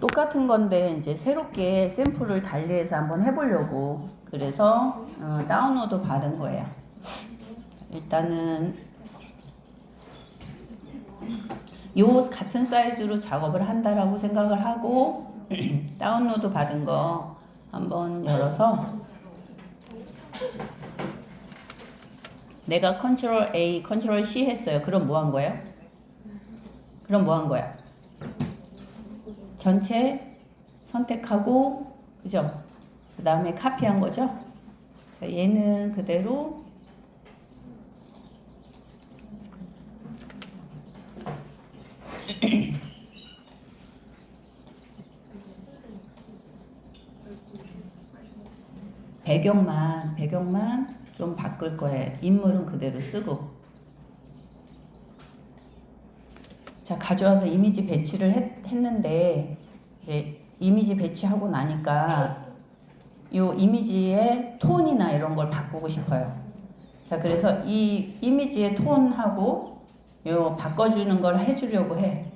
똑같은 건데 이제 새롭게 샘플을 달리해서 한번 해보려고 그래서 어, 다운로드 받은 거예요. 일단은 요 같은 사이즈로 작업을 한다라고 생각을 하고 다운로드 받은 거 한번 열어서 내가 컨트롤 A, 컨트롤 C 했어요. 그럼 뭐 한 거예요? 그럼 뭐 한 거야? 전체 선택하고 그죠? 그 다음에 카피한 거죠? 자, 얘는 그대로 배경만 배경만 좀 바꿀 거예요. 인물은 그대로 쓰고. 자 가져와서 이미지 배치를 했, 했는데 이제 이미지 배치하고 나니까 요 이미지의 톤이나 이런 걸 바꾸고 싶어요. 자 그래서 이 이미지의 톤하고 요 바꿔주는 걸 해주려고 해.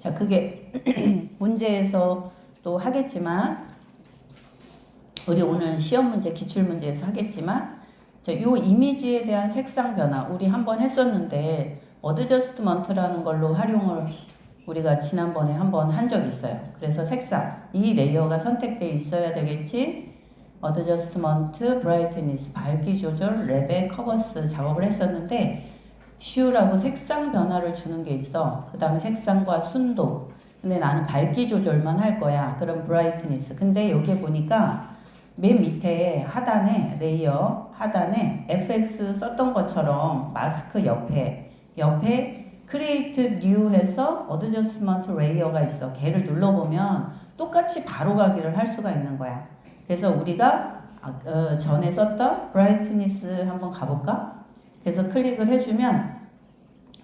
자 그게 문제에서 또 하겠지만 우리 오늘 시험 문제 기출 문제에서 하겠지만 자, 요 이미지에 대한 색상 변화 우리 한번 했었는데 어드저스트먼트라는 걸로 활용을 우리가 지난번에 한번 한 적 있어요. 그래서 색상 이 레이어가 선택돼 있어야 되겠지. 어드저스트먼트, 브라이트니스, 밝기 조절, 레벨, 커버스 작업을 했었는데 슈라고 색상 변화를 주는 게 있어. 그 다음에 색상과 순도. 근데 나는 밝기 조절만 할 거야. 그럼 브라이트니스. 근데 여기에 보니까 맨 밑에 하단에 레이어 하단에 FX 썼던 것처럼 마스크 옆에 옆에 크리에이트 뉴 해서 어드저스먼트 레이어가 있어. 걔를 눌러보면 똑같이 바로 가기를 할 수가 있는 거야. 그래서 우리가 아, 어, 전에 썼던 브라이트니스 한번 가볼까? 그래서 클릭을 해주면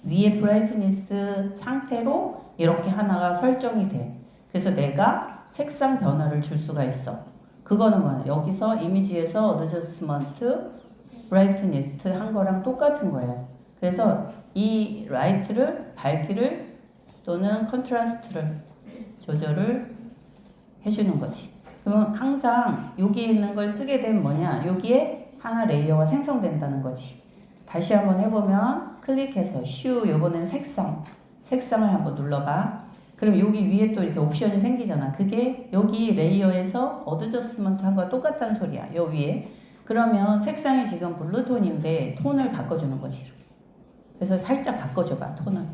위에 브라이트니스 상태로 이렇게 하나가 설정이 돼. 그래서 내가 색상 변화를 줄 수가 있어. 그거는 뭐야? 여기서 이미지에서 어드저스먼트 브라이트니스트 한 거랑 똑같은 거예요. 그래서 이 라이트를 밝기를 또는 컨트라스트를 조절을 해주는 거지. 그러면 항상 여기에 있는 걸 쓰게 되면 뭐냐? 여기에 하나 레이어가 생성된다는 거지. 다시 한번 해보면 클릭해서 슈 요번엔 색상 색상을 한번 눌러봐. 그럼 여기 위에 또 이렇게 옵션이 생기잖아. 그게 여기 레이어에서 어드저스먼트 한거 똑같다는 소리야. 요 위에. 그러면 색상이 지금 블루톤인데 톤을 바꿔주는 거지. 이렇게. 그래서 살짝 바꿔줘봐 톤을.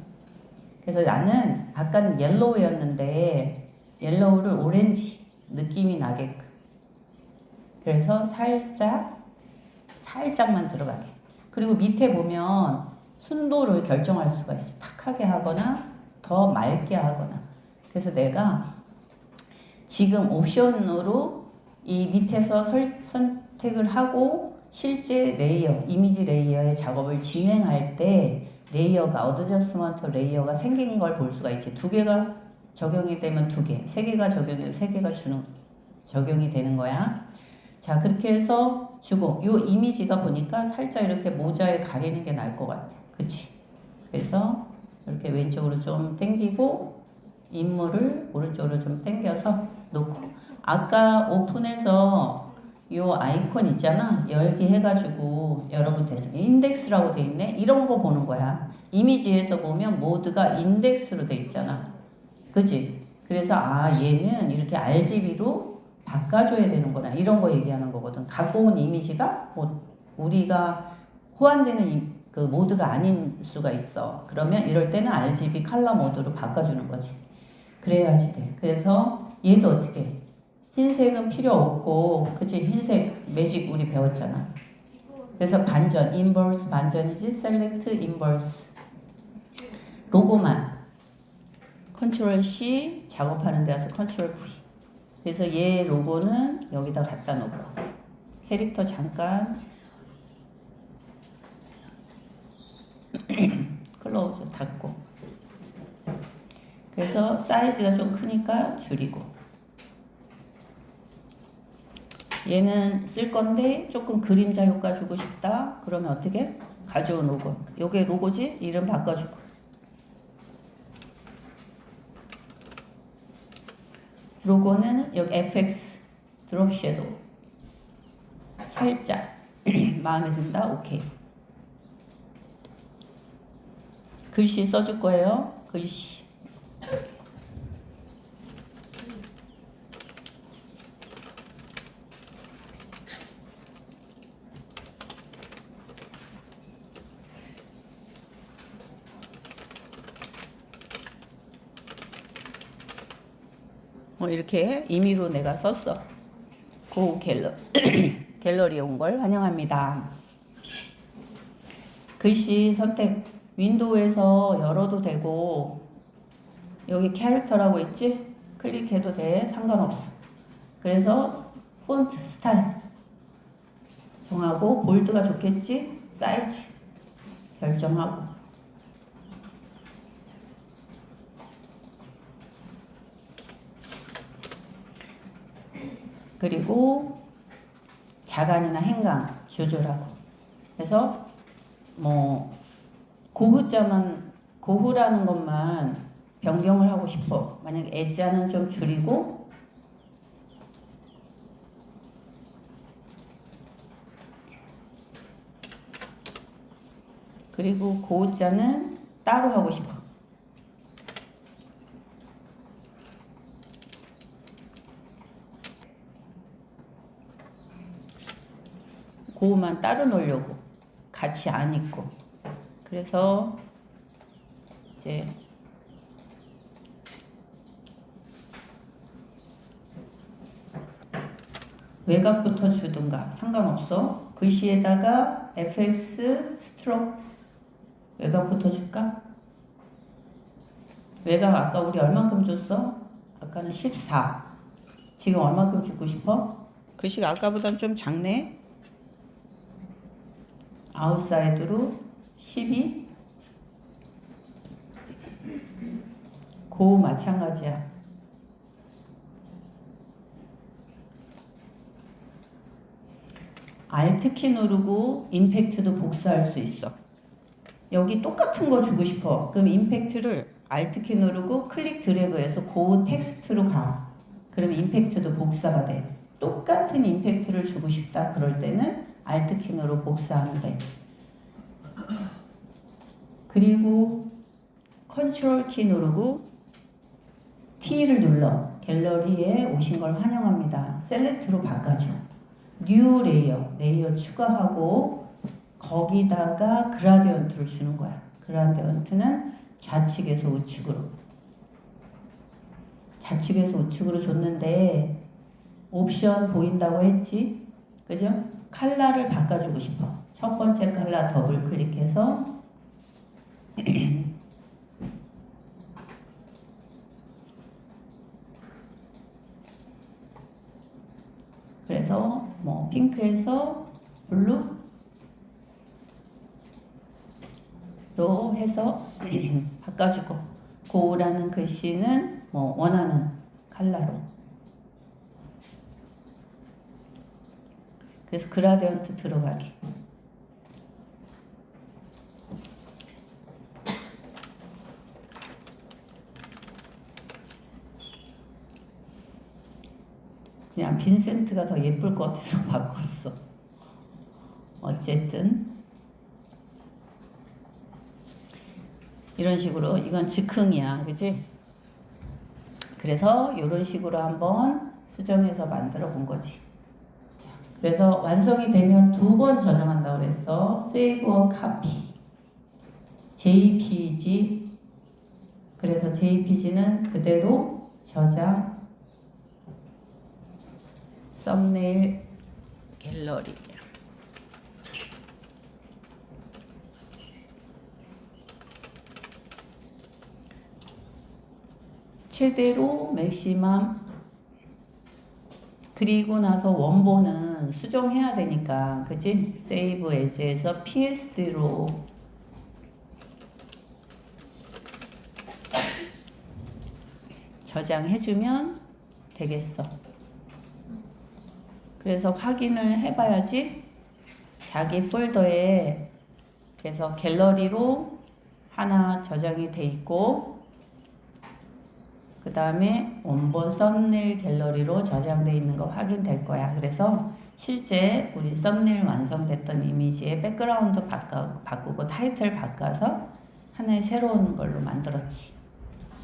그래서 나는 아까는 옐로우였는데 옐로우를 오렌지 느낌이 나게끔. 그래서 살짝 살짝만 들어가게. 그리고 밑에 보면 순도를 결정할 수가 있어. 탁하게 하거나 더 맑게 하거나. 그래서 내가 지금 옵션으로 이 밑에서 설, 선택을 하고 실제 레이어, 이미지 레이어의 작업을 진행할 때 레이어가 어드저스먼트 레이어가 생긴 걸 볼 수가 있지. 두 개가 적용이 되면 두 개, 세 개가 적용이 되면 세 개가 주는 적용이 되는 거야. 자 그렇게 해서 주고 요 이미지가 보니까 살짝 이렇게 모자에 가리는 게 나을 것 같아. 그치? 그래서 이렇게 왼쪽으로 좀 당기고 인물을 오른쪽으로 좀 당겨서 놓고 아까 오픈해서 요 아이콘 있잖아 열기 해가지고 여러분 됐습니다 인덱스라고 돼 있네 이런 거 보는 거야 이미지에서 보면 모드가 인덱스로 돼 있잖아 그지 그래서 아 얘는 이렇게 RGB로 바꿔줘야 되는구나 이런 거 얘기하는 거거든 갖고 온 이미지가 뭐 우리가 호환되는 이- 그 모드가 아닌 수가 있어. 그러면 이럴 때는 RGB 컬러 모드로 바꿔주는 거지. 그래야지 돼. 그래서 얘도 어떻게? 해? 흰색은 필요 없고, 그치? 흰색 매직 우리 배웠잖아. 그래서 반전, 인버스 반전이지, 셀렉트 인버스. 로고만. 컨트롤 C 작업하는 데 가서 컨트롤 V. 그래서 얘 로고는 여기다 갖다 놓고. 캐릭터 잠깐 클로즈 닫고 그래서 사이즈가 좀 크니까 줄이고 얘는 쓸 건데 조금 그림자 효과 주고 싶다. 그러면 어떻게? 가져온 로고 요게 로고지? 이름 바꿔주고. 로고는 여기 FX 드롭 섀도우. 살짝 마음에 든다? 오케이. 글씨 써줄 거예요? 글씨 뭐 이렇게 임의로 내가 썼어. 고 갤러 갤러리에 온 걸 환영합니다. 글씨 선택 윈도우에서 열어도 되고 여기 캐릭터라고 있지? 클릭해도 돼. 상관없어. 그래서 폰트 스타일 정하고 볼드가 좋겠지? 사이즈 결정하고 그리고 자간이나 행간 조절하고. 그래서 뭐 고흐자만 고흐라는 것만 변경을 하고 싶어. 만약 애자는 좀 줄이고 그리고 고흐자는 따로 하고 싶어 고우만 따로 놓으려고 같이 안 입고 그래서 이제 외곽부터 주든가 상관없어 글씨에다가 fx 스트로크 외곽부터 줄까? 외곽 아까 우리 얼만큼 줬어? 아까는 14 지금 얼만큼 주고 싶어? 글씨가 아까보단 좀 작네 아웃사이드로 12 고 마찬가지야. Alt키 누르고 임팩트도 복사할 수 있어. 여기 똑같은 거 주고 싶어. 그럼 임팩트를 Alt키 누르고 클릭 드래그해서 고 텍스트로 가. 그럼 임팩트도 복사가 돼. 똑같은 임팩트를 주고 싶다. 그럴 때는 복사하면 돼. 그리고 컨트롤 키 누르고 T를 눌러 갤러리에 오신 걸 환영합니다. 셀렉트로 바꿔줘. 뉴 레이어, 레이어 추가하고 거기다가 그라디언트를 주는 거야. 그라디언트는 좌측에서 우측으로. 좌측에서 우측으로 줬는데 옵션 보인다고 했지? 그죠? 칼라를 바꿔주고 싶어. 첫 번째 칼라 더블 클릭해서 그래서 뭐 핑크에서 블루로 해서 바꿔주고 고라는 글씨는 뭐 원하는 컬러로 그래서 그라디언트 들어가게 그냥 빈센트가 더 예쁠 것 같아서 바꿨어. 어쨌든 이런 식으로 이건 즉흥이야, 그지? 그래서 이런 식으로 한번 수정해서 만들어 본 거지. 자, 그래서 완성이 되면 두 번 저장한다고 그랬어. Save or Copy. JPG. 그래서 JPG는 그대로 저장 썸네일 갤러리 최대로 맥시멈 그리고 나서 원본은 수정해야 되니까 그지? 세이브 에즈에서 PSD로 저장해주면 되겠어. 그래서 확인을 해봐야지 자기 폴더에 그래서 갤러리로 하나 저장이 돼 있고 그 다음에 원본 썸네일 갤러리로 저장돼 있는 거 확인될 거야. 그래서 실제 우리 썸네일 완성됐던 이미지의 백그라운드 바꾸고 타이틀 바꿔서 하나의 새로운 걸로 만들었지.